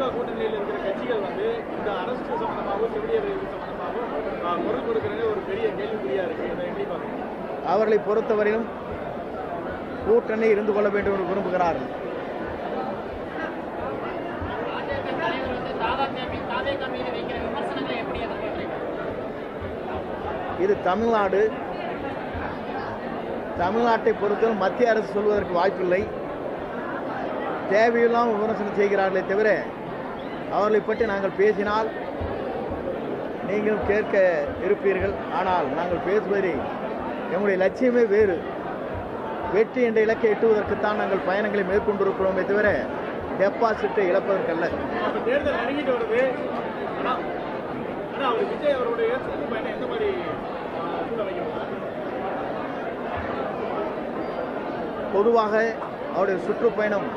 திமுக கூட்டணியில் இருக்கிற கட்சிகள் வந்து இந்த அரசு சம்பந்தமாகவும் செவிலியர் சம்பந்தமாகவும் குரல் கொடுக்கிறது ஒரு பெரிய கேள்விக்குறியா இருக்கு. இதை எப்படி பாக்குறீங்க அவர்களை பொறுத்தவரையிலும் கூட்டணி இருந்து கொள்ள வேண்டும் என்று விரும்புகிறார்கள். இது தமிழ்நாடு. தமிழ்நாட்டை பொறுத்தவரை மத்திய அரசு சொல்வதற்கு வாய்ப்பில்லை. தேவையில்லாமல் விமர்சனம் செய்கிறார்களே தவிர அவர்களை பற்றி நாங்கள் பேசினால் நீங்கள் கேட்க இருப்பீர்கள். ஆனால் நாங்கள் பேசுவதை எங்களுடைய லட்சியமே வேறு. வெற்றி என்ற இலக்கை எட்டுவதற்குத்தான் நாங்கள் பயணங்களை மேற்கொண்டிருக்கிறோமே தவிர டெபாசிட்டை இழப்பதற்கல்ல? பொதுவாக அவருடைய சுற்றுப்பயணம்